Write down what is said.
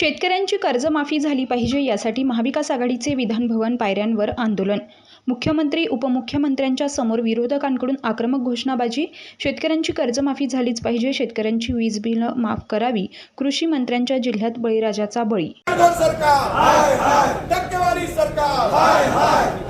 शेतकऱ्यांची कर्जमाफी झाली पाहिजे यासाठी महाविकास आघाडीचे विधानभवन पायऱ्यांवर आंदोलन. मुख्यमंत्री उपमुख्यमंत्र्यांच्या समोर विरोधकांकडून आक्रमक घोषणाबाजी. शेतकऱ्यांची कर्जमाफी झालीच पाहिजे शेतकऱ्यांची वीज बिलं माफ करावी कृषी मंत्र्यांच्या जिल्ह्यात बळीराजाचा बळी. सरकार